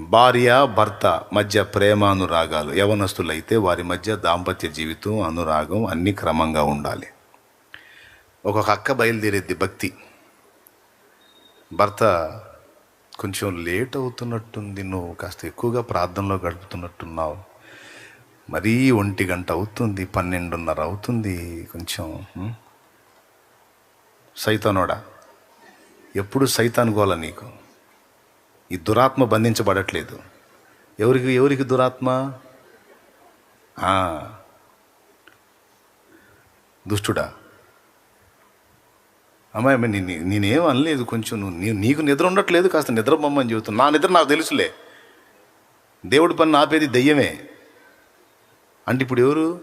భార్య భర్త మధ్య ప్రేమానురాగాలు యవనస్తులైతే వారి మధ్య దాంపత్య జీవితం అనురాగం అన్నీ క్రమంగా ఉండాలి. ఒక అక్క బయలుదేరేది భక్తి. భర్త కొంచెం లేట్ అవుతున్నట్టుంది నువ్వు కాస్త ఎక్కువగా ప్రార్థనలో గడుపుతున్నట్టున్నావు. మరీ ఒంటి గంట అవుతుంది పన్నెండున్నర అవుతుంది కొంచెం సైతానోడా ఎప్పుడు సైతాన్ గోల నీకు? ఈ దురాత్మ బంధించబడట్లేదు. ఎవరికి ఎవరికి దురాత్మ? దుష్టుడా. అమ్మాయి అమ్మాయి నేనేం అనలేదు కొంచెం నువ్వు నీకు నిద్ర ఉండట్లేదు కాస్త నిద్ర బొమ్మని చెబుతున్నా. నా నిద్ర నాకు తెలుసులే. దేవుడి పని ఆపేది దయ్యమే. అంటే ఇప్పుడు ఎవరు?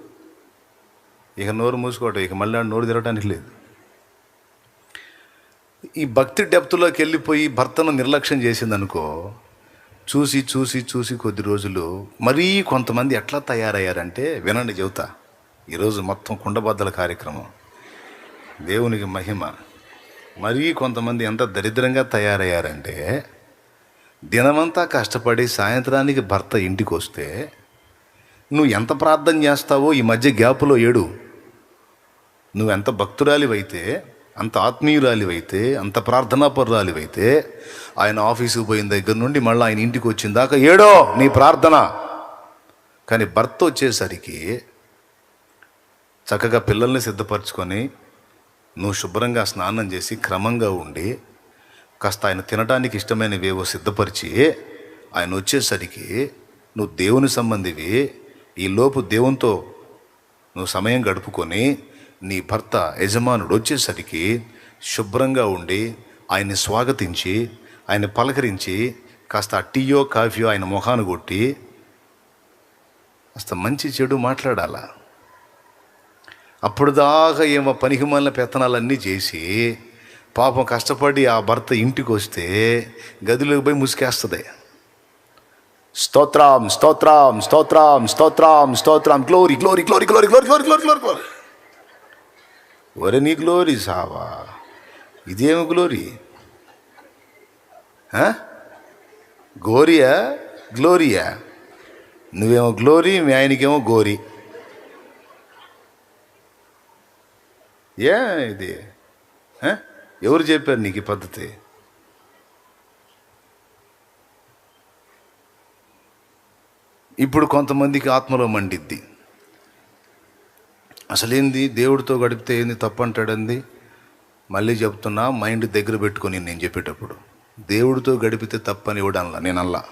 ఇక నోరు మూసుకోవటం ఇక మళ్ళీ ఆడ నోరు తిరగటానికి లేదు. ఈ భక్తి డెప్త్లోకి వెళ్ళిపోయి భర్తను నిర్లక్ష్యం చేసిందనుకో చూసి చూసి చూసి కొద్ది రోజులు మరీ కొంతమంది ఎట్లా తయారయ్యారంటే వినండి చెబుతా. ఈరోజు మొత్తం కుండబద్దల కార్యక్రమం. దేవునికి మహిమ. మరీ కొంతమంది ఎంత దరిద్రంగా తయారయ్యారంటే దినమంతా కష్టపడి సాయంత్రానికి భర్త ఇంటికి వస్తే నువ్వు ఎంత ప్రార్థన చేస్తావో ఈ మధ్య గ్యాపులో ఏడు. నువ్వు ఎంత భక్తురాలివైతే అంత ఆత్మీయురాలివైతే అంత ప్రార్థనాపరురాలివైతే ఆయన ఆఫీసుకు పోయిన దగ్గర నుండి మళ్ళీ ఆయన ఇంటికి వచ్చిన దాకా ఏడో నీ ప్రార్థన. కానీ భర్త వచ్చేసరికి చక్కగా పిల్లల్ని సిద్ధపరచుకొని నువ్వు శుభ్రంగా స్నానం చేసి క్రమంగా ఉండి కాస్త ఆయన తినడానికి ఇష్టమైనవేవో సిద్ధపరిచి ఆయన వచ్చేసరికి నువ్వు దేవుని సంబంధివి ఈ లోపు దేవునితో నువ్వు సమయం గడుపుకొని నీ భర్త యజమానుడు వచ్చేసరికి శుభ్రంగా ఉండి ఆయన్ని స్వాగతించి ఆయన పలకరించి కాస్త టీయో కాఫీయో ఆయన ముఖాన్ని కొట్టి కాస్త మంచి చెడు మాట్లాడాలా. అప్పుడు దాకా ఏమో పనికిమాలిన పెత్తనాలన్నీ చేసి పాపం కష్టపడి ఆ భర్త ఇంటికి వస్తే గదిలోకి పోయి ముసుకేస్తుంది. స్తోత్రం స్తోత్రం స్తోత్రం స్తోత్రం స్తోత్రం glory glory glory glory glory glory glory glory glory ఒరే నీ గ్లోరీ సావా. ఇదేమి గ్లోరీ? గోరియా గ్లోరియా? నువ్వేమో గ్లోరీ మీ ఆయనకేమో గోరీ ఏ ఇది? ఎవరు చెప్పారు నీకు ఈ పద్ధతి? ఇప్పుడు కొంతమందికి ఆత్మలో మండిద్ది. అసలేంది? దేవుడితో గడిపితే ఏంది తప్పంటాడంది? మళ్ళీ చెప్తున్నా మైండ్ దగ్గర పెట్టుకొని నేను చెప్పేటప్పుడు. దేవుడితో గడిపితే తప్పని ఇవ్వడంలా నేను అల్లా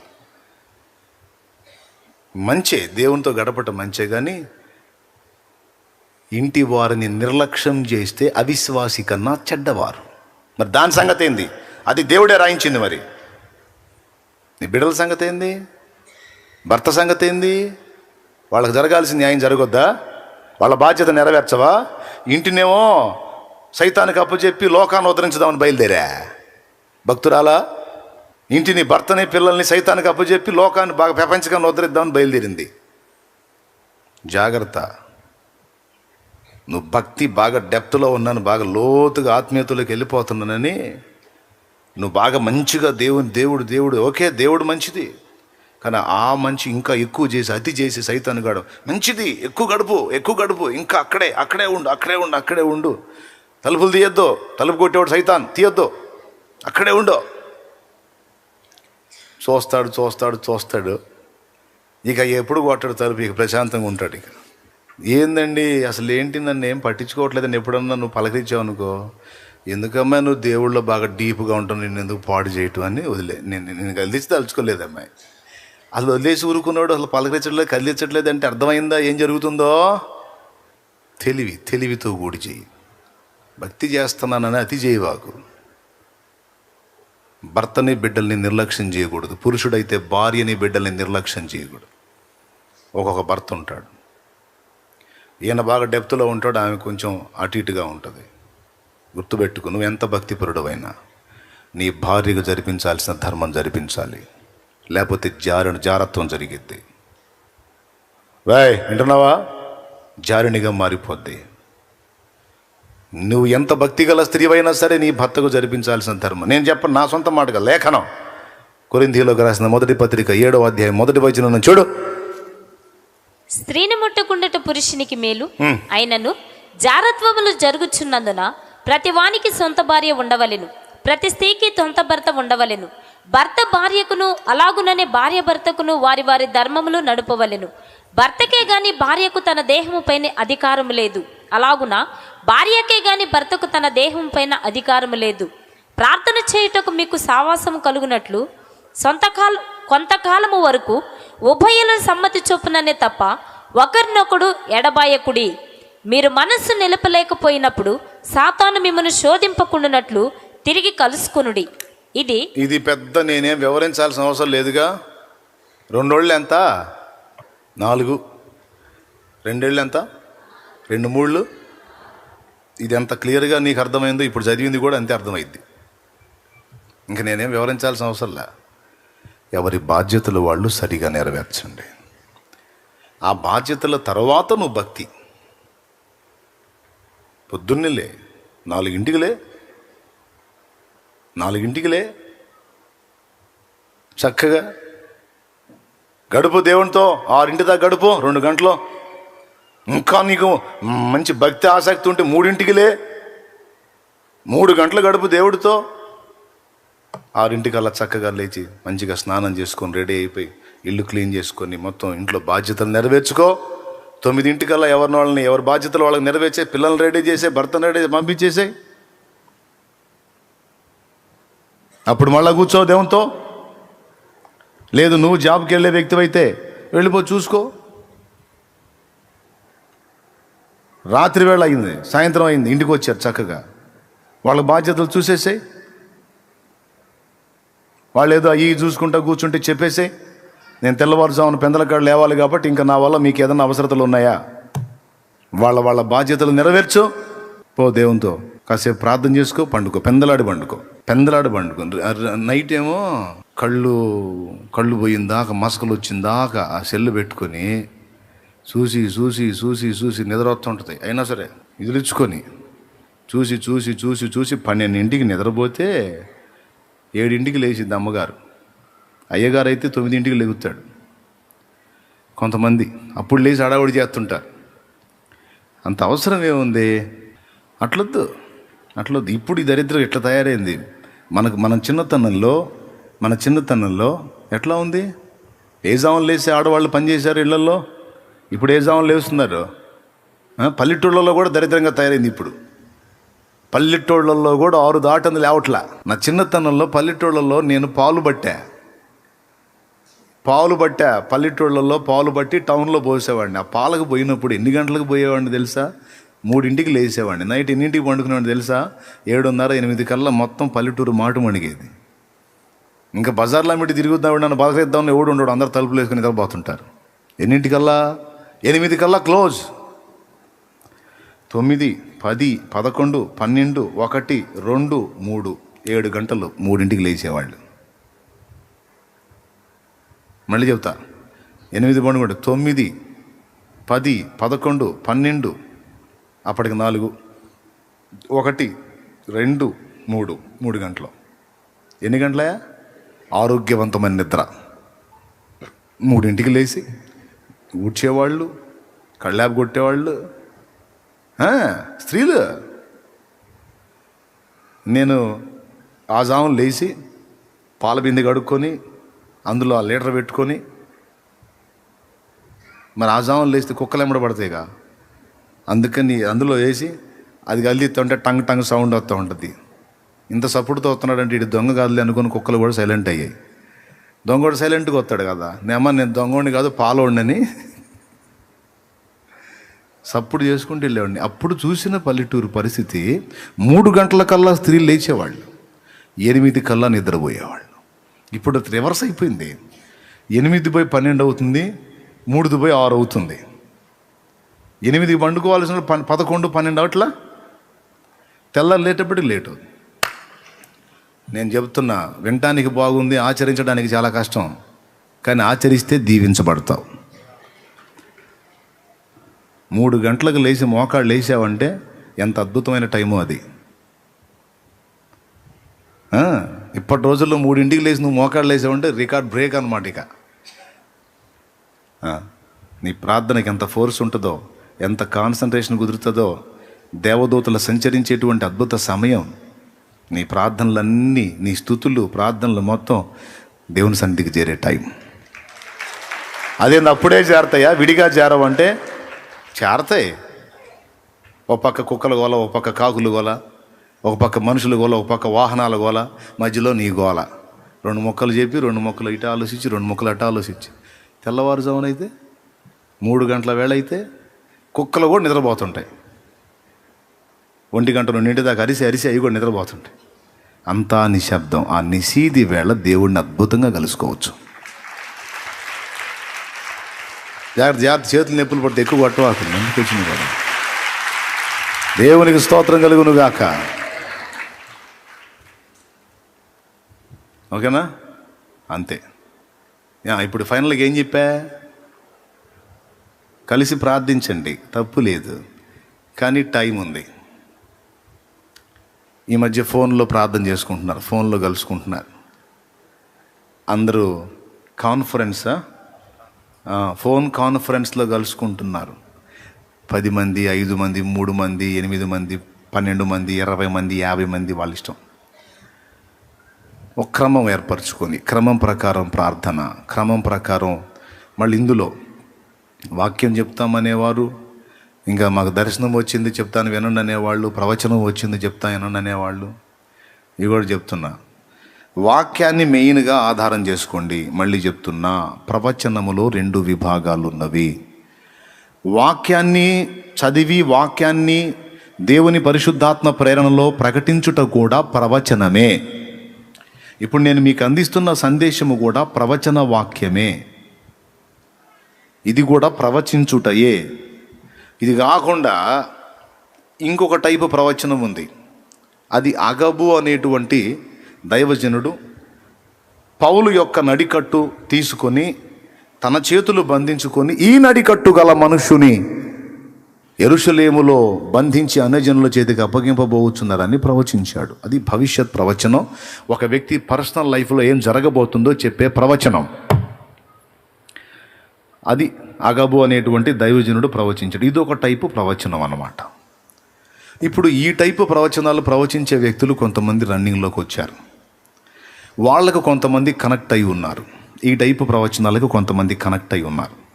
మంచే దేవునితో గడపటం మంచే కానీ ఇంటి వారిని నిర్లక్ష్యం చేస్తే అవిశ్వాసి కన్నా చెడ్డవారు. మరి దాని సంగతి ఏంది? అది దేవుడే రాయించింది మరి. నీ బిడ్డల సంగతి ఏంది? భర్త సంగతి ఏంది? వాళ్ళకి జరగాల్సిన న్యాయం జరగొద్దా? వాళ్ళ బాధ్యత నెరవేర్చవా? ఇంటినేమో సైతానికి అప్పచెప్పి లోకాన్ని ఉద్ధరించదామని బయలుదేరా. భక్తురాలా ఇంటిని భర్తని పిల్లల్ని సైతానికి అప్పచెప్పి లోకాన్ని బాగా ప్రపంచకాన్ని ఉద్ధరిద్దామని బయలుదేరింది. జాగ్రత్త. నువ్వు భక్తి బాగా డెప్త్లో ఉన్నాను బాగా లోతుగా ఆత్మీయతలోకి వెళ్ళిపోతున్నానని నువ్వు బాగా మంచిగా దేవుని దేవుడు దేవుడు ఓకే దేవుడు మంచిది. కానీ ఆ మంచి ఇంకా ఎక్కువ చేసి అతి చేసి సైతాన్ని గడు మంచిది ఎక్కువ గడుపు ఎక్కువ గడుపు ఇంకా అక్కడే అక్కడే ఉండు అక్కడే ఉండు అక్కడే ఉండు. తలుపులు తీయొద్దు తలుపు కొట్టేవాడు సైతాన్ తీయొద్దు అక్కడే ఉండు. చూస్తాడు చూస్తాడు చూస్తాడు. ఇక ఎప్పుడు కొట్టాడు తలుపు? ఇక ప్రశాంతంగా ఉంటాడు ఇక. ఏందండి? అసలు ఏంటి నన్ను ఏం పట్టించుకోవట్లేదని ఎప్పుడన్నా నువ్వు పలకరించావు అనుకో? ఎందుకమ్మా నువ్వు దేవుళ్ళో బాగా డీప్గా ఉంటావు నేను ఎందుకు పాడు చేయటం అని వదిలే. నేను నేను కలిసి తలుచుకోలేదు అమ్మాయి అసలు వదిలేసి ఊరుకున్నాడు అసలు పలకరించట్లేదు కదిలించట్లేదు అంటే అర్థమైందా? ఏం జరుగుతుందో? తెలివి తెలివితో కూడి చేయి. భక్తి చేస్తున్నానని అతి చేయవాకు భర్తని బిడ్డల్ని నిర్లక్ష్యం చేయకూడదు. పురుషుడైతే భార్యని బిడ్డల్ని నిర్లక్ష్యం చేయకూడదు. ఒక్కొక్క భర్త ఉంటాడు. ఈయన బాగా డెప్త్లో ఉంటాడు ఆమె కొంచెం అటు ఇటుగా ఉంటుంది. గుర్తుపెట్టుకు నువ్వు ఎంత భక్తిపరుడవైనా నీ భార్యకు జరిపించాల్సిన ధర్మం జరిపించాలి. లేకపోతే జారు జారత్వం జరిగిద్ది. వాయ్ వింటున్నావా? జారునిగా మారిపోద్ది. నువ్వు ఎంత భక్తి గల స్త్రీవైనా సరే నీ భర్తకు జరిపించాల్సిన ధర్మం. నేను చెప్పను నా సొంత మాటగా లేఖనం. కొరింథీలోకి రాసిన మొదటి పత్రిక ఏడవ అధ్యాయం మొదటి వచనం చూడు. స్త్రీని ముట్టుకుండట పురుషునికి మేలు. అయినను జారత్వములు జరుగుచున్నందున ప్రతి వానికి సొంత భార్య ఉండవలెను. ప్రతి స్త్రీకి సొంత భర్త ఉండవలెను. భర్త భార్యకును అలాగుననే భార్య భర్తకును వారి వారి ధర్మములు నడుపవలెను. భర్తకే గాని భార్యకు తన దేహము పైన అధికారము లేదు. అలాగున భార్యకే గాని భర్తకు తన దేహం పైన అధికారము లేదు. ప్రార్థన చేయుటకు మీకు సావాసం కలుగునట్లు సొంతకాల కొంతకాలము వరకు ఉభయుల సమ్మతి చొప్పుననే తప్ప ఒకరినొకడు ఎడబాయకుడి. మీరు మనస్సు నిలపలేకపోయినప్పుడు సాతాను మిమ్మల్ని శోధింపకుండునట్లు తిరిగి కలుసుకునుడి. ఇది ఇది పెద్ద నేనేం వివరించాల్సిన అవసరం లేదుగా. రెండోళ్ళు ఎంత? నాలుగు. రెండేళ్ళు ఎంత? రెండు మూళ్ళు. ఇది ఎంత క్లియర్గా నీకు అర్థమైందో ఇప్పుడు చదివింది కూడా అంతే అర్థమైంది ఇంక నేనేం వివరించాల్సిన అవసరం లే. ఎవరి బాధ్యతలు వాళ్ళు సరిగా నెరవేర్చండి. ఆ బాధ్యతల తర్వాత నువ్వు భక్తి. పొద్దున్నేలే నాలుగింటికిలే నాలుగింటికిలే. చక్కగా గడుపు దేవునితో ఆరింటి దాకా గడుపు రెండు గంటలు. ఇంకా నీకు మంచి భక్తి ఆసక్తి ఉంటే మూడింటికిలే. మూడు గంటలు గడుపు దేవుడితో. ఆరింటికల్లా చక్కగా లేచి మంచిగా స్నానం చేసుకొని రెడీ అయిపోయి ఇల్లు క్లీన్ చేసుకొని మొత్తం ఇంట్లో బాధ్యతలు నెరవేర్చుకో. తొమ్మిదింటికల్లా ఎవరిని వాళ్ళని ఎవరి బాధ్యతలు వాళ్ళకి నెరవేర్చే పిల్లల్ని రెడీ చేసే భర్తను రెడీ పంపించేసాయి. అప్పుడు మళ్ళా కూర్చో దేవునితో. లేదు నువ్వు జాబ్కి వెళ్ళే వ్యక్తివైతే వెళ్ళిపో చూసుకో. రాత్రి వేళ అయింది సాయంత్రం అయింది ఇంటికి వచ్చారు చక్కగా. వాళ్ళ బాధ్యతలు చూసేసాయి వాళ్ళు ఏదో అయ్యి చూసుకుంటా కూర్చుంటే చెప్పేసాయి నేను తెల్లవారుజామున పెందలకాడ లేవాలి కాబట్టి ఇంకా నా వల్ల మీకు ఏదైనా అవసరతలు ఉన్నాయా? వాళ్ళ వాళ్ళ బాధ్యతలు నెరవేర్చు. పో దేవునితో. కాసేపు ప్రార్థన చేసుకో పండుకో. పెందలాడి పండుకో. పెందలాడి పండుకో. నైట్ ఏమో కళ్ళు కళ్ళు పోయిందాక మసకలు వచ్చిందాక ఆ సెల్లు పెట్టుకొని చూసి చూసి చూసి చూసి నిద్ర వస్తుంటుంది అయినా సరే ఇదిలిచ్చుకొని చూసి చూసి చూసి చూసి పన్నెండింటికి నిద్రపోతే ఏడింటికి లేచింది అమ్మగారు. అయ్యగారు అయితే తొమ్మిదింటికి లేగుతాడు కొంతమంది అప్పుడు లేచి అడావుడి చేస్తుంటారు. అంత అవసరం ఏముంది? అట్లొద్దు. అట్లా ఇప్పుడు ఈ దరిద్రం ఎట్లా తయారైంది? మనకు మన చిన్నతనంలో మన చిన్నతనంలో ఎట్లా ఉంది? ఏ జాములు లేసి ఆడవాళ్ళు పనిచేశారు ఇళ్ళలో? ఇప్పుడు ఏ జాములు లేస్తున్నారు? పల్లెటూళ్ళలో కూడా దరిద్రంగా తయారైంది ఇప్పుడు. పల్లెటూళ్ళల్లో కూడా ఆరు దాటంది లేవట్లా. నా చిన్నతనంలో పల్లెటూళ్ళల్లో నేను పాలు పట్టా. పాలు పట్టా పల్లెటూళ్ళల్లో పాలు పట్టి టౌన్లో పోసేవాడిని. ఆ పాలకు పోయినప్పుడు ఎన్ని గంటలకు పోయేవాడిని తెలుసా? మూడింటికి లేచేవాడిని. నైట్ ఎన్నింటికి పండుకునేవాడిని తెలుసా? ఏడున్నర ఎనిమిది కల్లా మొత్తం పల్లెటూరు మాటు మణిగేది ఇంకా బజార్లో మీటి తిరుగుద్దాం నన్ను బలకరిద్దామని ఎవడు ఉండడు అందరు తలుపులు వేసుకుని నిద్రపోతుంటారు. ఎన్నింటికల్లా ఎనిమిది కల్లా క్లోజ్. తొమ్మిది పది పదకొండు పన్నెండు ఒకటి రెండు మూడు ఏడు గంటలు మూడింటికి లేచేవాళ్ళు. మళ్ళీ చెప్తా. ఎనిమిది పండుగ తొమ్మిది పది పదకొండు పన్నెండు అప్పటికి నాలుగు. ఒకటి రెండు మూడు. మూడు గంటలు. ఎన్ని గంటల ఆరోగ్యవంతమైన నిద్ర. మూడింటికి లేచి ఊడ్చేవాళ్ళు కళ్ళాపు కొట్టేవాళ్ళు. స్త్రీలు. నేను ఆ జామున లేచి పాల బిందె కడుక్కొని అందులో ఆ లీటర్ పెట్టుకొని మరి ఆ జాములు లేస్తే కుక్కలు ఎంబడబడతాయిగా అందుకని అందులో వేసి అది కదిలిస్తుంటే టంగ్ టంగ్ సౌండ్ వస్తూ ఉంటుంది. ఇంత సపోర్ట్తో వస్తున్నాడంటే ఇటు దొంగ కాదులే అనుకుని కుక్కలు కూడా సైలెంట్ అయ్యాయి. దొంగ కూడా సైలెంట్గా వస్తాడు కదా. నేమ్మా నేను దొంగోడిని కాదు పాలోడిని సప్పుడు చేసుకుంటూ వెళ్ళేవాడిని. అప్పుడు చూసిన పల్లెటూరు పరిస్థితి మూడు గంటల కల్లా స్త్రీలు లేచేవాళ్ళు. ఎనిమిది కల్లా నిద్రపోయేవాళ్ళు. ఇప్పుడు రివర్స్ అయిపోయింది. ఎనిమిది పోయి పన్నెండు అవుతుంది మూడుది పోయి ఆరు అవుతుంది. ఎనిమిది వండుకోవాల్సిన పన్ పదకొండు పన్నెండు అవట్లా తెల్లారు లేటప్పటికి లేటు నేను చెప్తున్నా వినటానికి బాగుంది ఆచరించడానికి చాలా కష్టం కానీ ఆచరిస్తే దీవించబడతావు. మూడు గంటలకు లేచి మోకాళ్ళు లేచావంటే ఎంత అద్భుతమైన టైము అది. ఇప్పటి రోజుల్లో మూడింటికి లేచి నువ్వు మోకాళ్ళు లేసావంటే రికార్డ్ బ్రేక్ అనమాట ఇక. నీ ప్రార్థనకి ఎంత ఫోర్స్ ఉంటుందో ఎంత కాన్సన్ట్రేషన్ కుదురుతుందో దేవదూతలు సంచరించేటువంటి అద్భుత సమయం. నీ ప్రార్థనలన్నీ నీ స్థుతులు ప్రార్థనలు మొత్తం దేవుని సన్నిధికి చేరే టైం అదేంది అప్పుడే చేరతాయా విడిగా చేరవంటే చేరతాయి ఒక పక్క కుక్కల గోల ఒక పక్క కాకులు గోల ఒక పక్క మనుషుల గోల ఒక పక్క వాహనాల గోల మధ్యలో నీ గోల. రెండు మొక్కలు చెప్పి రెండు మొక్కలు ఇటు ఆలోచించి రెండు మొక్కలు అట ఆలోచించి. తెల్లవారుజామునైతే మూడు గంటల వేళ అయితే కుక్కలు కూడా నిద్రపోతుంటాయి. ఒంటి గంట రెండింటి దాకా అరిసి అరిసి అవి కూడా నిద్రపోతుంటాయి. అంతా నిశ్శబ్దం. ఆ నిశీది వేళ దేవుడిని అద్భుతంగా కలుసుకోవచ్చు. జాగ్రత్త జాగ్రత్త. చేతులు నొప్పులు పడితే ఎక్కువ పట్టవాకండి ఎందుకు వచ్చింది కదా దేవునికి స్తోత్రం కలుగునుగాక ఓకేనా? అంతే. ఇప్పుడు ఫైనల్గా ఏం చెప్పా? కలిసి ప్రార్థించండి. తప్పు లేదు. కానీ టైం ఉంది. ఈ మధ్య ఫోన్లో ప్రార్థన చేసుకుంటున్నారు. ఫోన్లో కలుసుకుంటున్నారు. అందరూ కాన్ఫరెన్సా ఫోన్ కాన్ఫరెన్స్లో కలుసుకుంటున్నారు. పది మంది ఐదు మంది మూడు మంది ఎనిమిది మంది పన్నెండు మంది ఇరవై మంది యాభై మంది వాళ్ళ ఇష్టం. ఒక క్రమం ఏర్పరచుకొని క్రమం ప్రకారం ప్రార్థన క్రమం ప్రకారం మళ్ళీ ఇందులో వాక్యం చెప్తామనేవారు. ఇంకా మాకు దర్శనం వచ్చింది చెప్తాను వినండి అనేవాళ్ళు ప్రవచనం వచ్చింది చెప్తాను వినండి అనేవాళ్ళు. ఇవి కూడా చెప్తున్నా. వాక్యాన్ని మెయిన్గా ఆధారం చేసుకోండి. మళ్ళీ చెప్తున్నా ప్రవచనములో రెండు విభాగాలు ఉన్నవి వాక్యాన్ని చదివి వాక్యాన్ని దేవుని పరిశుద్ధాత్మ ప్రేరణలో ప్రకటించుట కూడా ప్రవచనమే. ఇప్పుడు నేను మీకు అందిస్తున్న సందేశము కూడా ప్రవచన వాక్యమే. ఇది కూడా ప్రవచించుటయే. ఇది కాకుండా ఇంకొక టైపు ప్రవచనం ఉంది. అది అగబు అనేటువంటి దైవజనుడు పౌలు యొక్క నడికట్టు తీసుకొని తన చేతులు బంధించుకొని ఈ నడికట్టు గల మనుషుని ఎరుషలేములో బంధించి అన్యజనుల చేతికి అప్పగింపబోతున్నారని ప్రవచించాడు. అది భవిష్యత్ ప్రవచనం. ఒక వ్యక్తి పర్సనల్ లైఫ్లో ఏం జరగబోతుందో చెప్పే ప్రవచనం. అది అగబు అనేటువంటి దైవజనుడు ప్రవచించాడు. ఇది ఒక టైపు ప్రవచనం అన్నమాట. ఇప్పుడు ఈ టైపు ప్రవచనాలు ప్రవచించే వ్యక్తులు కొంతమంది రన్నింగ్లోకి వచ్చారు. వాళ్ళకు కొంతమంది కనెక్ట్ అయి ఉన్నారు. ఈ టైపు ప్రవచనాలకు కొంతమంది కనెక్ట్ అయి ఉన్నారు.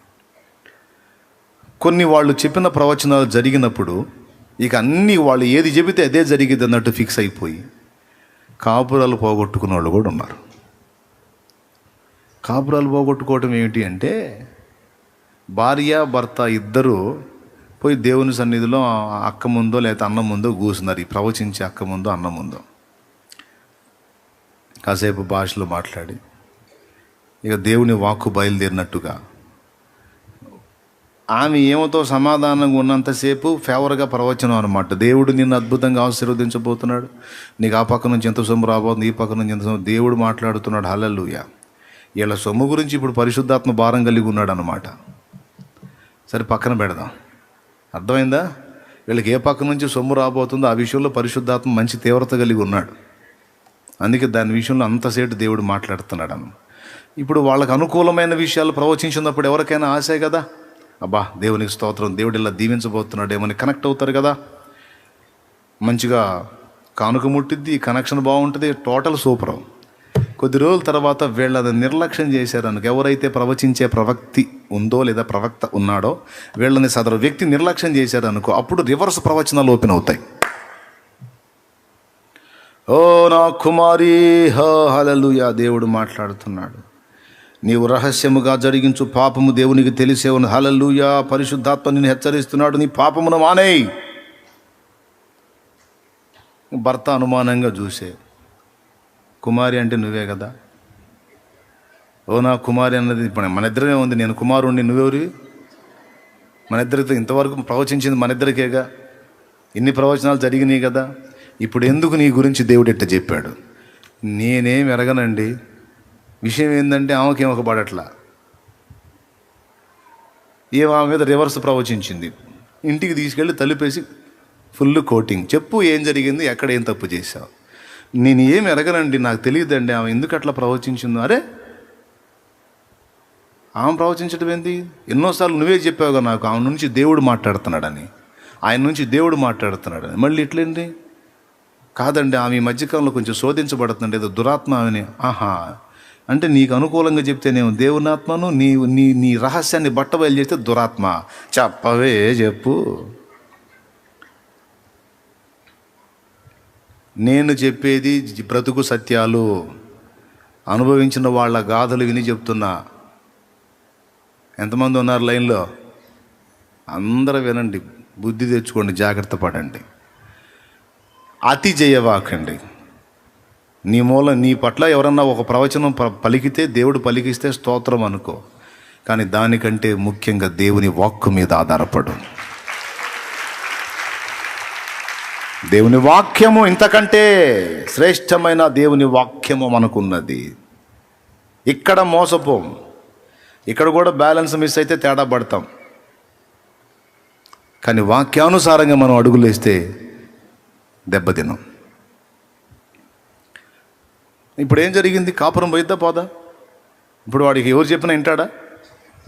కొన్ని వాళ్ళు చెప్పిన ప్రవచనాలు జరిగినప్పుడు ఇక అన్నీ వాళ్ళు ఏది చెబితే అదే జరిగింది అన్నట్టు ఫిక్స్ అయిపోయి కాపురాలు పోగొట్టుకున్న వాళ్ళు కూడా ఉన్నారు. కాపురాలు పోగొట్టుకోవటం ఏమిటి అంటే భార్య భర్త ఇద్దరు పోయి దేవుని సన్నిధిలో అక్క ముందో లేకపోతే అన్నం ముందో కూసున్నారు ఈ ప్రవచించే అక్క ముందో అన్నం ముందో. కాసేపు భాషలో మాట్లాడి. ఇక దేవుని వాక్కు బయలుదేరినట్టుగా. ఆమె ఏమతో సమాధానంగా ఉన్నంతసేపు ఫేవర్గా ప్రవచనం అనమాట దేవుడు నిన్ను అద్భుతంగా ఆశీర్వదించబోతున్నాడు. నీకు ఆ పక్క నుంచి ఎంత సొమ్ము రాబోతుంది ఈ పక్క నుంచి ఎంత సొమ్ము దేవుడు మాట్లాడుతున్నాడు. హల్లెలూయా. వీళ్ళ సొమ్ము గురించి ఇప్పుడు పరిశుద్ధాత్మ భారం కలిగి ఉన్నాడు అనమాట సరే పక్కన పెడదాం. అర్థమైందా? వీళ్ళకి ఏ పక్క నుంచి సొమ్ము రాబోతుందో ఆ విషయంలో పరిశుద్ధాత్మ మంచి తీవ్రత కలిగి ఉన్నాడు. అందుకే దాని విషయంలో అంతసేటు దేవుడు మాట్లాడుతున్నాడు అన్న ఇప్పుడు వాళ్ళకు అనుకూలమైన విషయాలు ప్రవచించినప్పుడు ఎవరికైనా ఆశే కదా? అబ్బా దేవునికి స్తోత్రం. దేవుడు ఇలా దీవించబోతున్నాడు ఏమని కనెక్ట్ అవుతారు కదా? మంచిగా కానుక ముట్టిద్ది కనెక్షన్ బాగుంటుంది టోటల్ సూపర్. కొద్ది రోజుల తర్వాత వీళ్ళని నిర్లక్ష్యం చేశారు అనుకో ఎవరైతే ప్రవచించే ప్రవక్తి ఉందో లేదా ప్రవక్త ఉన్నాడో వీళ్ళని సదరు వ్యక్తి నిర్లక్ష్యం చేశారు అనుకో అప్పుడు రివర్స్ ప్రవచనాలు ఓపెన్ అవుతాయి. ఓ నా కుమారి హ హలలుయా దేవుడు మాట్లాడుతున్నాడు. నీవు రహస్యముగా జరిగించు పాపము దేవునికి తెలిసేవను. హలలుయా పరిశుద్ధాత్మ నిన్ను హెచ్చరిస్తున్నాడు నీ పాపమును మానేయి. భర్త అనుమానంగా చూసే కుమారి అంటే నువ్వే కదా? ఓ నా కుమారి అన్నది ఇప్పుడు మన ఇద్దరే ఉంది. నేను కుమారుణ్ణి నువ్వెవరివి మన ఇద్దరితో ఇంతవరకు ప్రవచించింది మన ఇద్దరికేగా? ఇన్ని ప్రవచనాలు జరిగినాయి కదా? ఇప్పుడు ఎందుకు నీ గురించి దేవుడు ఎట్ట చెప్పాడు? నేనేం ఎరగనండి. విషయం ఏంటంటే ఆమెకేం ఒక పడట్లా. ఏ ఆమె మీద రివర్స్ ప్రవచించింది. ఇంటికి తీసుకెళ్ళి తలుపేసి ఫుల్ కోటింగ్. చెప్పు ఏం జరిగింది ఎక్కడ ఏం తప్పు చేశావు? నేను ఏమి ఎరగనండి నాకు తెలియదండి ఆమె ఎందుకు అట్లా ప్రవచించిందో. అరే ఆమె ప్రవచించడం ఏంది? ఎన్నోసార్లు నువ్వే చెప్పావుగా నాకు ఆమె నుంచి దేవుడు మాట్లాడుతున్నాడని. ఆయన నుంచి దేవుడు మాట్లాడుతున్నాడని. మళ్ళీ ఇట్లేంటి కాదండి ఆమె ఈ మధ్యకాలంలో కొంచెం శోధించబడుతుంది ఏదో దురాత్మ అని ఆహా అంటే నీకు అనుకూలంగా చెప్తేనేమో దేవుని ఆత్మను నీ నీ నీ రహస్యాన్ని బట్టబయలు చేస్తే దురాత్మ. చెప్పవే చెప్పు. నేను చెప్పేది బ్రతుకు సత్యాలు. అనుభవించిన వాళ్ళ గాథలు విని చెప్తున్నా. ఎంతమంది ఉన్నారు లైన్లో? అందరూ వినండి. బుద్ధి తెచ్చుకోండి. జాగ్రత్త పడండి. అతి జయవాకండి. నీ మూలం నీ పట్ల ఎవరన్నా ఒక ప్రవచనం ప- పలికితే దేవుడు పలికిస్తే స్తోత్రం అనుకో. కానీ దానికంటే ముఖ్యంగా దేవుని వాక్కు మీద ఆధారపడు. దేవుని వాక్యము ఇంతకంటే శ్రేష్టమైన దేవుని వాక్యము మనకున్నది. ఇక్కడ మోసపోం. ఇక్కడ కూడా బ్యాలెన్స్ మిస్ అయితే తేడా పడతాం. కానీ వాక్యానుసారంగా మనం అడుగులు వేస్తే దెబ్బతినం ఇప్పుడు ఏం జరిగింది? కాపురం పోయిద్దా? పోదా? ఇప్పుడు వాడికి ఎవరు చెప్పినా వింటాడా?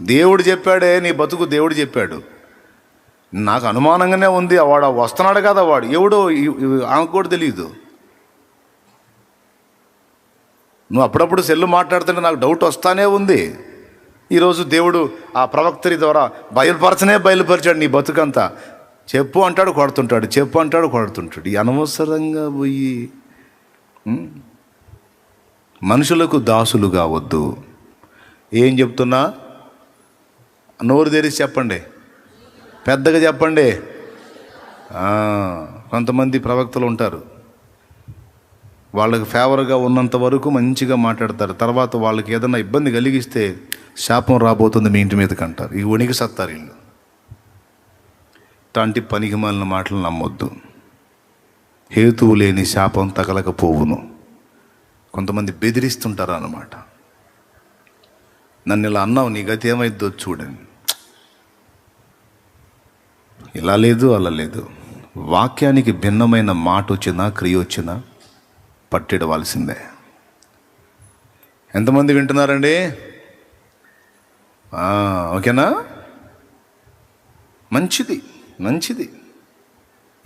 దేవుడు చెప్పాడే నీ బతుకు దేవుడు చెప్పాడు. నాకు అనుమానంగానే ఉంది వాడు వస్తున్నాడు కదా వాడు. ఎవడో ఆమెకు కూడా తెలియదు నువ్వు అప్పుడప్పుడు సెల్లు మాట్లాడుతుంటే నాకు డౌట్ వస్తానే ఉంది. ఈరోజు దేవుడు ఆ ప్రవక్తరి ద్వారా బయలుపరచనే బయలుపరిచాడు నీ బతుకంతా. చెప్పు అంటాడు కొడుతుంటాడు. చెప్పు అంటాడు కొడుతుంటాడు. అనవసరంగా పోయి మనుషులకు దాసులు కావద్దు ఏం చెప్తున్నా? నోరు తెరిచి చెప్పండి. పెద్దగా చెప్పండి. కొంతమంది ప్రవక్తలు ఉంటారు. వాళ్ళకి ఫేవర్గా ఉన్నంత వరకు మంచిగా మాట్లాడతారు. తర్వాత వాళ్ళకి ఏదైనా ఇబ్బంది కలిగిస్తే శాపం రాబోతుంది మీ ఇంటి మీదకి అంటారు. ఈ వణికి సత్తారు వీళ్ళు. ఇట్లాంటి పనికి మాలిన మాటలు నమ్మొద్దు. హేతువు లేని శాపం తగలకపోవును. కొంతమంది బెదిరిస్తుంటారు అన్నమాట నన్ను ఇలా అన్నావు నీ గతి ఏమైద్దో చూడండి. ఇలా లేదు అలా లేదు. వాక్యానికి భిన్నమైన మాట వచ్చినా క్రియ వచ్చినా పట్టిడవలసిందే. ఎంతమంది వింటున్నారండి? ఓకేనా? మంచిది మంచిది.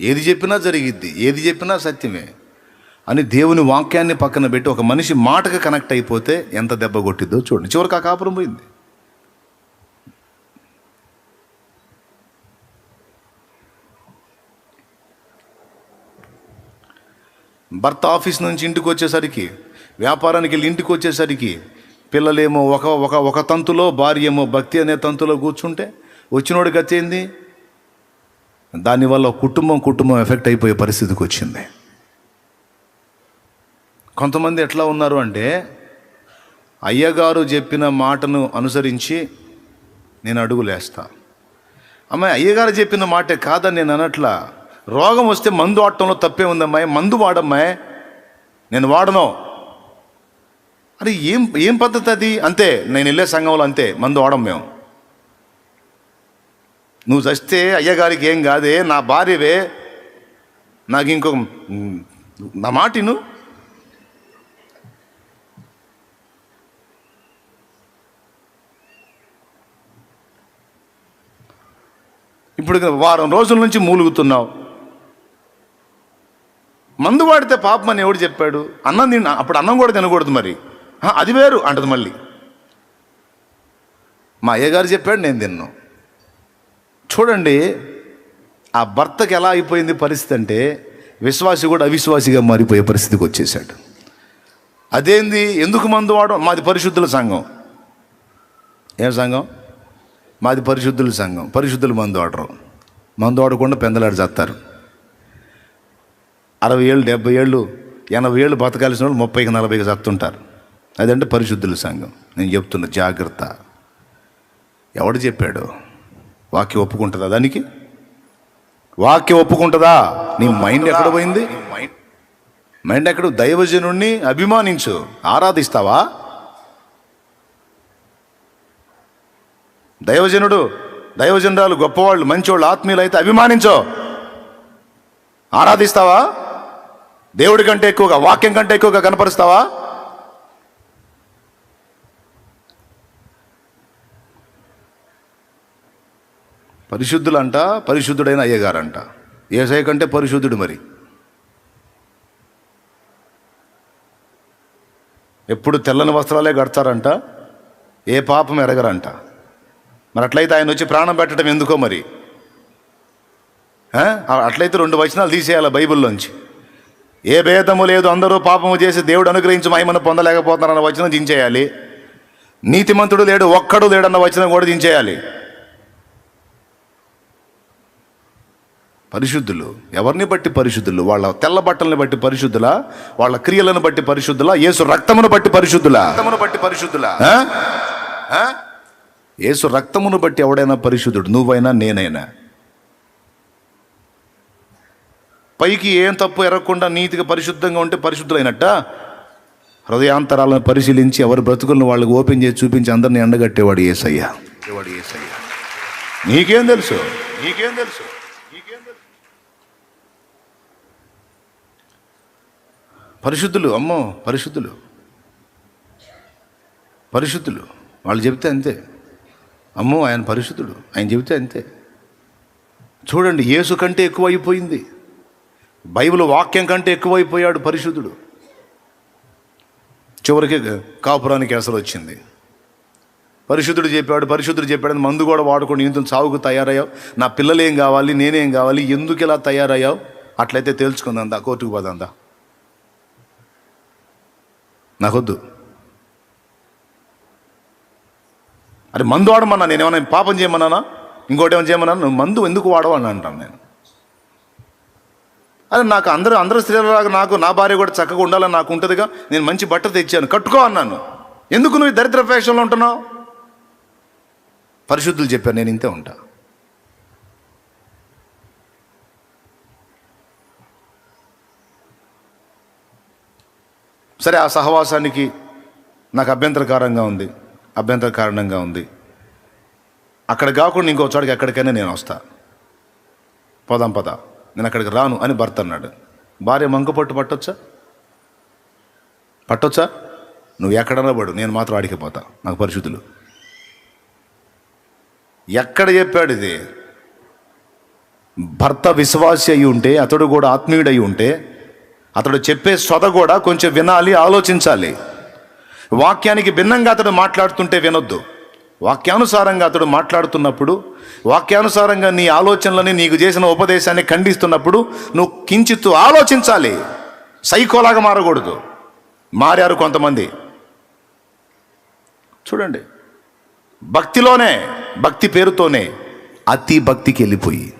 ఏది చెప్పినా జరిగిద్ది ఏది చెప్పినా సత్యమే. అని దేవుని వాక్యాన్ని పక్కన పెట్టి ఒక మనిషి మాటకు కనెక్ట్ అయిపోతే ఎంత దెబ్బ కొట్టిద్దో చూడండి. చివరికి ఆ కాపురం పోయింది. భర్త ఆఫీస్ నుంచి ఇంటికి వచ్చేసరికి వ్యాపారానికి వెళ్ళి ఇంటికి వచ్చేసరికి పిల్లలేమో ఒక ఒక ఒక తంతులో భార్య ఏమో భక్తి అనే తంతులో కూర్చుంటే వచ్చినోడికి గతి దానివల్ల కుటుంబం కుటుంబం ఎఫెక్ట్ అయిపోయే పరిస్థితికి వచ్చింది. కొంతమంది ఎట్లా ఉన్నారు అంటే అయ్యగారు చెప్పిన మాటను అనుసరించి నేను అడుగులేస్తా. అమ్మాయి అయ్యగారు చెప్పిన మాటే కాదని నేను అనట్లా రోగం వస్తే మందు వాడటంలో తప్పే ఉందమ్మాయి. మందు వాడమ్మాయి. నేను వాడను. అరే ఏం ఏం పద్ధతి అది? అంతే నేను వెళ్ళే సంఘంలో అంతే. మందు వాడం మేము. నువ్వు చస్తే అయ్యగారికి ఏం కాదే? నా భార్యవే. నాకు ఇంకొక నా మాటిను ఇప్పుడు వారం రోజుల నుంచి మూలుగుతున్నావు. మందు వాడితే పాపం అని ఎవడు చెప్పాడు? అన్నం తిన్న అప్పుడు అన్నం కూడా తినకూడదు మరి. అది వేరు అంటది మళ్ళీ. మా అయ్యగారు చెప్పాడు నేను తిన్నాను చూడండి ఆ భర్తకి ఎలా అయిపోయింది పరిస్థితి అంటే విశ్వాసి కూడా అవిశ్వాసిగా మారిపోయే పరిస్థితికి వచ్చేసాడు అదేంది? ఎందుకు మందు వాడడం? మాది పరిశుద్ధుల సంఘం. ఏం సంఘం? మాది పరిశుద్ధుల సంఘం. పరిశుద్ధులు మందు ఆడరు మందు ఆడకుండా పెందలాడు చేస్తారు. అరవై ఏళ్ళు డెబ్బై ఏళ్ళు ఎనభై ఏళ్ళు బతకాల్సిన వాళ్ళు ముప్పైకి నలభైకి చస్తుంటారు అదంటే పరిశుద్ధుల సంఘం. నేను చెప్తున్నా జాగ్రత్త. ఎవడు చెప్పాడు? వాక్యం ఒప్పుకుంటుందా దానికి? వాక్యం ఒప్పుకుంటుందా? నీ మైండ్ ఎక్కడ పోయింది? మైండ్. ఎక్కడ? దైవజనుణ్ణి అభిమానించు. ఆరాధిస్తావా? దైవజనుడు దైవజనురాలు గొప్పవాళ్ళు మంచోళ్ళు ఆత్మీయులు అయితే అభిమానించో. ఆరాధిస్తావా? దేవుడి కంటే ఎక్కువగా వాక్యం కంటే ఎక్కువగా కనపరుస్తావా? పరిశుద్ధులంట పరిశుద్ధుడైన అయ్యగారంట. ఏసఐ కంటే పరిశుద్ధుడు మరి. ఎప్పుడు తెల్లని వస్త్రాలే కడతారంట ఏ పాపం ఎరగరంట. మరి అట్లయితే ఆయన వచ్చి ప్రాణం పెట్టడం ఎందుకో మరి? అట్లయితే రెండు వచనాలు తీసేయాలి బైబిల్లోంచి. ఏ భేదము లేదు అందరూ పాపము చేసి దేవుడు అనుగ్రహించి మహిమను పొందలేకపోతున్నారన్న వచనం దించేయాలి. నీతిమంతుడు లేడు ఒక్కడు లేడన్న వచనం కూడా దించేయాలి. పరిశుద్ధులు ఎవరిని బట్టి పరిశుద్ధులు? వాళ్ళ తెల్ల బట్టలను బట్టి పరిశుద్ధులా? వాళ్ళ క్రియలను బట్టి పరిశుద్ధులా? యేసు రక్తమును బట్టి పరిశుద్ధులా? రక్తమును బట్టి పరిశుద్ధులా? యేసు రక్తమును బట్టి ఎవడైనా పరిశుద్ధుడు? నువ్వైనా నేనైనా. పైకి ఏం తప్పు ఎరగకుండా నీతిగా పరిశుద్ధంగా ఉంటే పరిశుద్ధులైనట్ట? హృదయాంతరాలను పరిశీలించి ఎవరి బ్రతుకులను వాళ్ళకి ఓపెన్ చేసి చూపించి అందరిని ఎండగట్టేవాడు ఏసయ్యా. ఏసయ్యా. నీకేం తెలుసు? నీకేం తెలుసు? నీకేం తెలుసు? పరిశుద్ధులు అమ్మో పరిశుద్ధులు. పరిశుద్ధులు. వాళ్ళు చెబితే అంతే. అమ్మో ఆయన పరిశుద్ధుడు. ఆయన చెబితే అంతే. చూడండి యేసు కంటే ఎక్కువ అయిపోయింది బైబిల్ వాక్యం కంటే ఎక్కువైపోయాడు పరిశుద్ధుడు. చివరికి కాపురానికి అసలు వచ్చింది. పరిశుద్ధుడు చెప్పాడు పరిశుద్ధుడు చెప్పాడు మందు కూడా వాడుకోండి ఇంత సాగుకు తయారయ్యావు? నా పిల్లలు ఏం కావాలి నేనేం కావాలి ఎందుకు ఇలా తయారయ్యావు? అట్లయితే తేల్చుకుందా కోర్టుకు పోదందా నాకొద్దు. అరే మందు వాడమన్నా నేను ఏమైనా పాపం చేయమన్నానా? ఇంకోటి ఏమైనా చేయమన్నా నువ్వు మందు ఎందుకు వాడవని అంటాను నేను. అదే నాకు అందరూ అందరూ స్త్రీలలాగా నాకు నా భార్య కూడా చక్కగా ఉండాలని నాకు ఉంటుందిగా. నేను మంచి బట్ట తెచ్చాను. కట్టుకో అన్నాను. ఎందుకు నువ్వు దరిద్ర ఫ్యాషన్లో ఉంటున్నావు? పరిశుద్ధులు చెప్పాను నేను ఇంతే ఉంటా. సరే ఆ సహవాసానికి నాకు అభ్యంతరకారంగా ఉంది. అభ్యంతర కారణంగా ఉంది. అక్కడ కాకుండా ఇంకో చోటికి ఎక్కడికైనా నేను వస్తా. పోదాం పదా. నేను అక్కడికి రాను అని భర్త అన్నాడు. భార్య మంకు పట్టు పట్టొచ్చా? పట్టొచ్చా? నువ్వు ఎక్కడన్నా పడు నేను మాత్రం ఆడికిపోతా నాకు పరిస్థితులు ఎక్కడ చెప్పాడు ఇది? భర్త విశ్వాసి అయి ఉంటే అతడు కూడా ఆత్మీయుడై ఉంటే అతడు చెప్పే సొద కూడా కొంచెం వినాలి ఆలోచించాలి. వాక్యానికి భిన్నంగా అతడు మాట్లాడుతుంటే వినొద్దు. వాక్యానుసారంగా అతడు మాట్లాడుతున్నప్పుడు వాక్యానుసారంగా నీ ఆలోచనలని నీకు చేసిన ఉపదేశాన్ని ఖండిస్తున్నప్పుడు నువ్వు కించిత్తు ఆలోచించాలి. సైకోలాగా మారకూడదు. మారారు కొంతమంది. చూడండి. భక్తిలోనే భక్తి పేరుతోనే అతి భక్తికి వెళ్ళిపోయి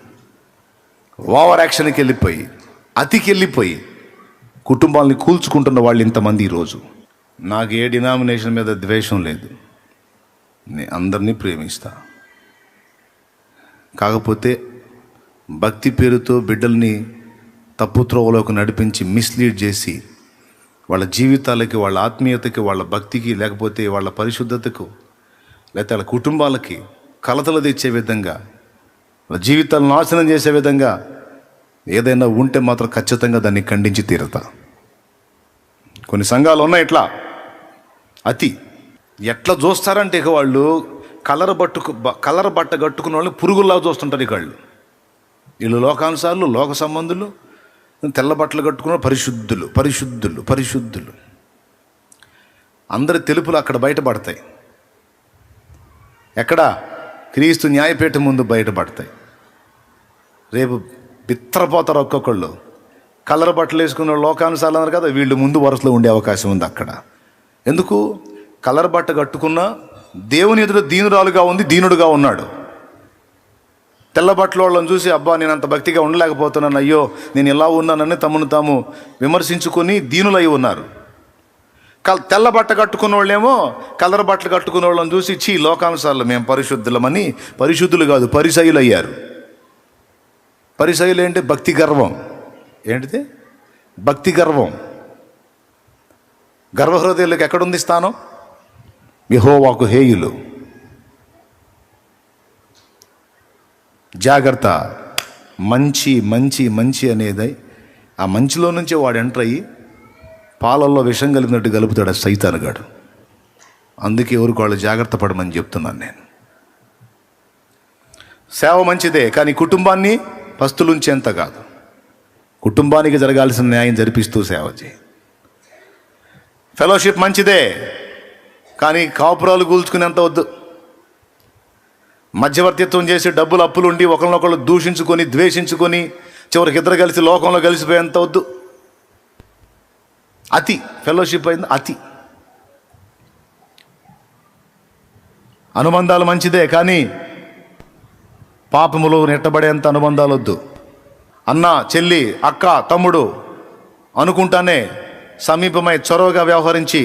ఓవర్ యాక్షన్కి వెళ్ళిపోయి అతికి వెళ్ళిపోయి కుటుంబాలని కూల్చుకుంటున్న వాళ్ళు ఇంతమంది ఈరోజు. నాకు ఏ డినామినేషన్ మీద ద్వేషం లేదు. నేను అందరినీ ప్రేమిస్తా. కాకపోతే భక్తి పేరుతో బిడ్డల్ని తప్పుత్రోవలోకి నడిపించి మిస్లీడ్ చేసి వాళ్ళ జీవితాలకి వాళ్ళ ఆత్మీయతకి వాళ్ళ భక్తికి లేకపోతే వాళ్ళ పరిశుద్ధతకు లేకపోతే వాళ్ళ కుటుంబాలకి కలతలు తెచ్చే విధంగా వాళ్ళ జీవితాలను నాశనం చేసే విధంగా ఏదైనా ఉంటే మాత్రం ఖచ్చితంగా దాన్ని ఖండించి తీరతా. కొన్ని సంఘాలు ఉన్నాయి ఇట్లా. అతి ఎట్లా చూస్తారంటే ఇక వాళ్ళు కలర్ బట్టుకు బ- కలర్ బట్ట కట్టుకున్న వాళ్ళని పురుగుల్లా చూస్తుంటారు ఇక వాళ్ళు. వీళ్ళు లోకానుసారులు లోక సంబంధులు తెల్ల బట్టలు కట్టుకున్న పరిశుద్ధులు పరిశుద్ధులు పరిశుద్ధులు. అందరి తెలుపులు అక్కడ బయటపడతాయి. ఎక్కడ? క్రీస్తు న్యాయపేట ముందు బయటపడతాయి. రేపు బిత్రపోతారు ఒక్కొక్కళ్ళు. కలర్ బట్టలు వేసుకున్న వాళ్ళు లోకానుసార్లు అన్నారు కదా వీళ్ళు ముందు వరుసలో ఉండే అవకాశం ఉంది అక్కడ. ఎందుకు? కలర్ బట్ట కట్టుకున్న దేవుని ఎదుట దీనురాలుగా ఉంది దీనుడుగా ఉన్నాడు. తెల్ల బట్టల వాళ్ళని చూసి అబ్బా నేను అంత భక్తిగా ఉండలేకపోతున్నాను. అయ్యో నేను ఇలా ఉన్నానని తమను తాము విమర్శించుకొని దీనులై ఉన్నారు. కల్ తెల్ల బట్ట కట్టుకున్న వాళ్ళేమో కలర్ బట్టలు కట్టుకున్న వాళ్ళని చూసి చీ లోకానుసార్లు మేము పరిశుద్ధులమని పరిశుద్ధులు కాదు పరిసయులు అయ్యారు పరిసయులు ఏంటి? భక్తి గర్వం. ఏంటిది? భక్తి గర్వం. గర్వహృదయాలకు ఎక్కడుంది స్థానం? యహోవాకు హేయులు. జాగ్రత్త. మంచి మంచి మంచి అనేది ఆ మంచిలో నుంచే వాడు ఎంటర్ అయ్యి పాలల్లో విషం కలిగినట్టు కలుపుతాడు ఆ సైతానుగాడు అందుకే ఎవరికి వాళ్ళు జాగ్రత్త పడమని చెప్తున్నాను నేను. సేవ మంచిదే కానీ కుటుంబాన్ని పస్తులుంచేంత కాదు. కుటుంబానికి జరగాల్సిన న్యాయం జరిపిస్తూ సేవ చేయి. ఫెలోషిప్ మంచిదే కానీ కాపురాలు కూల్చుకునేంత వద్దు. మధ్యవర్తిత్వం చేసి డబ్బులు అప్పులుండి ఒకరినొకళ్ళు దూషించుకొని ద్వేషించుకొని చివరికి ఇద్దరు కలిసి లోకంలో కలిసిపోయేంత వద్దు. అతి. ఫెలోషిప్ అయింది అతి. అనుబంధాలు మంచిదే కానీ పాపములు నెట్టబడేంత అనుబంధాలు వద్దు. అన్న చెల్లి అక్క తమ్ముడు అనుకుంటానే సమీపమై చొరవగా వ్యవహరించి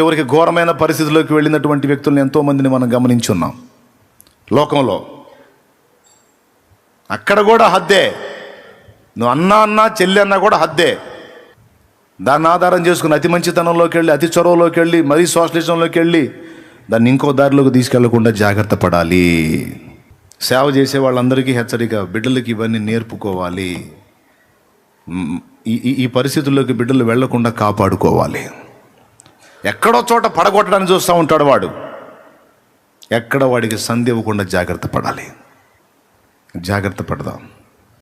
చివరికి ఘోరమైన పరిస్థితిలోకి వెళ్ళినటువంటి వ్యక్తులను ఎంతోమందిని మనం గమనించున్నాం. లోకంలో అక్కడ కూడా హద్దే. నువ్వు అన్నా అన్నా చెల్లి అన్నా కూడా హద్దే. దాన్ని ఆధారం చేసుకుని అతి మంచితనంలోకి వెళ్ళి అతి చొరవలోకి వెళ్ళి మరీ సోషలిజంలోకి వెళ్ళి దాన్ని ఇంకో దారిలోకి తీసుకెళ్ళకుండా జాగ్రత్త పడాలి. సేవ చేసే వాళ్ళందరికీ హెచ్చరిక బిడ్డలకి ఇవన్నీ నేర్పుకోవాలి. ఈ ఈ- ఈ పరిస్థితుల్లోకి బిడ్డలు వెళ్ళకుండా కాపాడుకోవాలి. ఎక్కడో చోట పడగొట్టడానికి చూస్తూ ఉంటాడు వాడు. ఎక్కడ వాడికి సంధి ఇవ్వకుండా జాగ్రత్త పడాలి. జాగ్రత్త పడదాం.